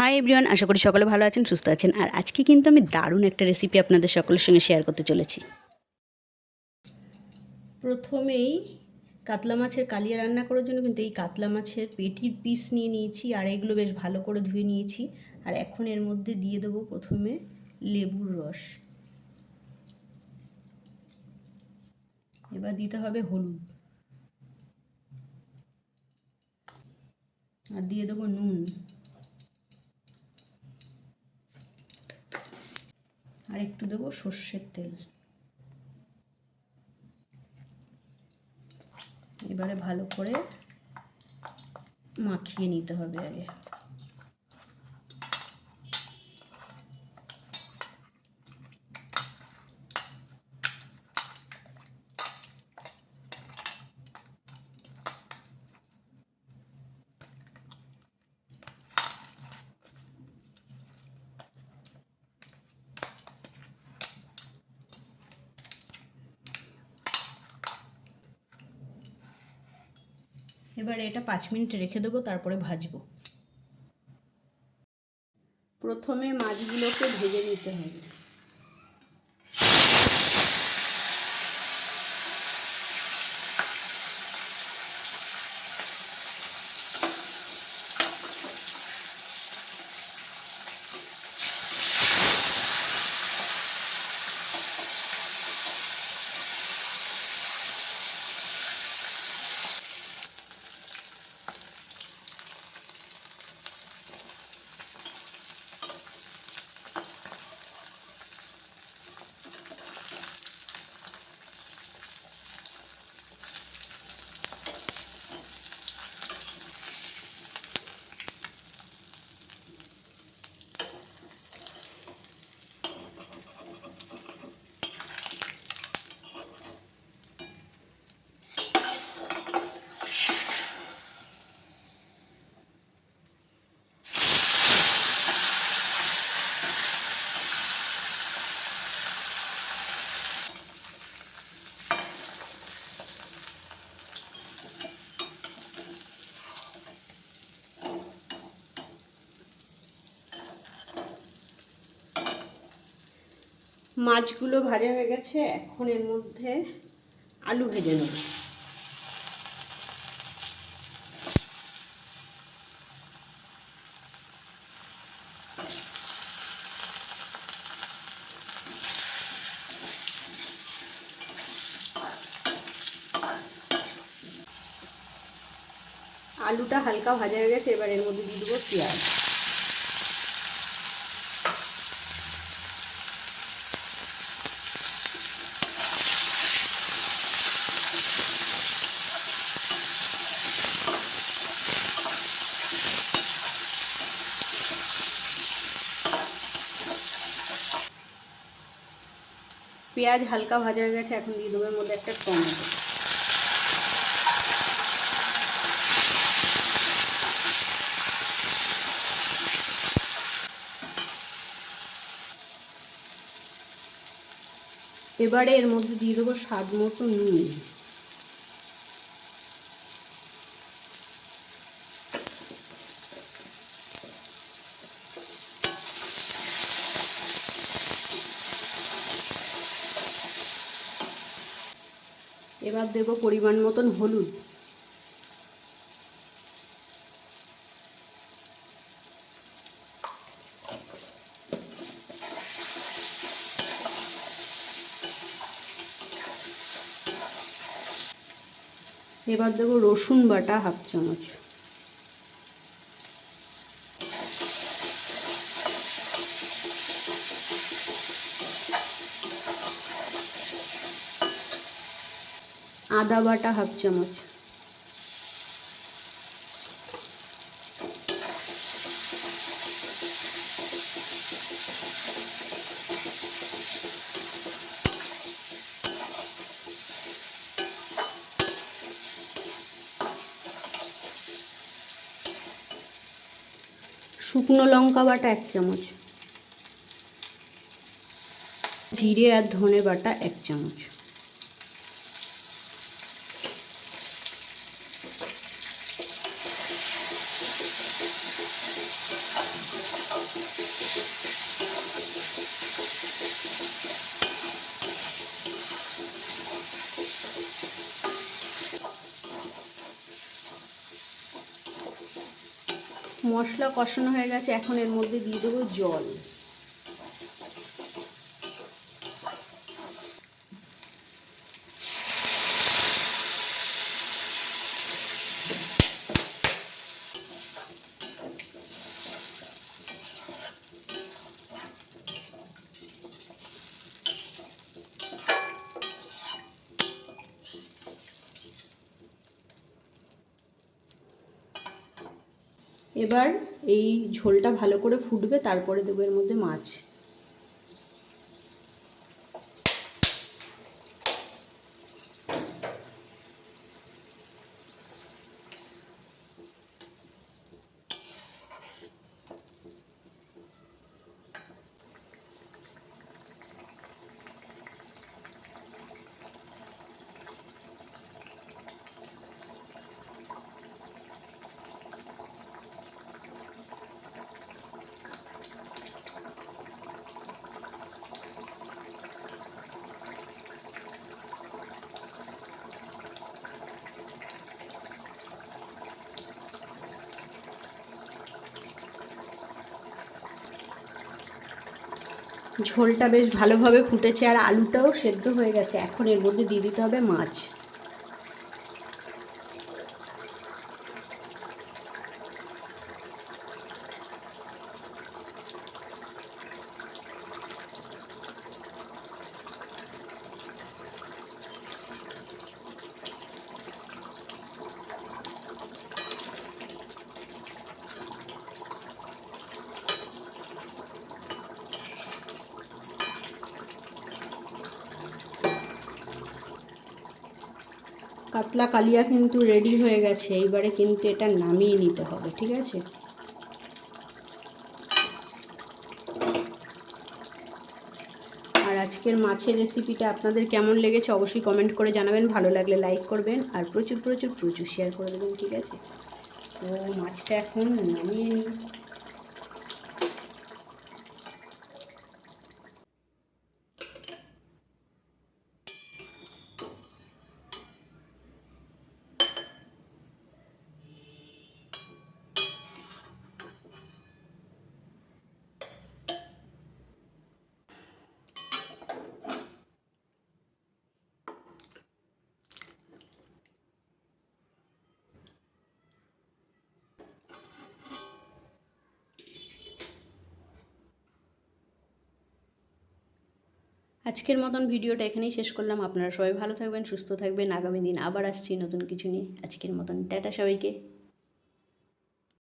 Hi everyone আশা করি সকলে ভালো আছেন, সুস্থ আছেন। আর আজকে কিন্তু আমি দারুণ একটা রেসিপি আপনাদের সকলের সঙ্গে শেয়ার করতে চলেছি। প্রথমেই কাতলা মাছের কালিয়া রান্না করার জন্য কিন্তু এই কাতলা মাছের পেটির পিস নিয়ে নিয়েছি, আর এগুলো বেশ ভালো করে ধুয়ে নিয়েছি। আর এখন এর মধ্যে দিয়ে দেবো প্রথমে লেবুর রস। এবার দিতে হবে হলুদ। আর দিয়ে দেবো নুন। আর একটু দেবো সর্ষের তেল। এবারে ভালো করে মাখিয়ে নিতে হবে আগে। এবারে এটা পাঁচ মিনিট রেখে দেবো তারপরে ভাজবো। প্রথমে মাছগুলোকে ভেজে নিতে হবে। মাছগুলো ভাজা হয়ে গেছে, এখন এর মধ্যে আলু ভেজে নেব। আলুটা হালকা ভাজা হয়ে গেছে, এবার এর মধ্যে দিয়ে দেবো পেঁয়াজ। পেঁয়াজ হালকা ভাজা হয়ে গেছে, এখন দিয়ে দেবো এর মধ্যে একটা টমেটো। এবারে এর মধ্যে দিয়ে দেবো স্বাদ মতো নুন। এবার দেব পরিমাণ মতন হলুদ। এবার দেবো রসুন বাটা হাফ চামচ। আদা বাটা হাফ চামচ। শুকনো লঙ্কা বাটা এক চামচ। জিরে আর ধনে বাটা এক চামচ। মশলা কষানো হয়ে গেছে এখন এর মধ্যে দিয়ে দেবো জল। এবার এই ঝোলটা ভালো করে ফুটবে তারপরে দেবো এর মধ্যে মাছ। ঝোলটা বেশ ভালোভাবে ফুটেছে আর আলুটাও সেদ্ধ হয়ে গেছে। এখন এর মধ্যে দিয়ে দিতে হবে মাছ। কাতলা কালিয়া কিন্তু রেডি হয়ে গেছে। এইবারে কিন্তু এটা নামিয়ে নিতে হবে, ঠিক আছে? আর আজকের মাছের রেসিপিটা আপনাদের কেমন লেগেছে অবশ্যই কমেন্ট করে জানাবেন। ভালো লাগলে লাইক করবেন আর প্রচুর প্রচুর প্রচুর শেয়ার করে দেবেন, ঠিক আছে? তো মাছটা এখন নামিয়ে নিই। আজকের মতন ভিডিওটা এখানেই শেষ করলাম। আপনারা সবাই ভালো থাকবেন, সুস্থ থাকবেন। আগামী দিন আবার আসছি নতুন কিছু নিয়ে। আজকের মতন। টাটা সবাইকে।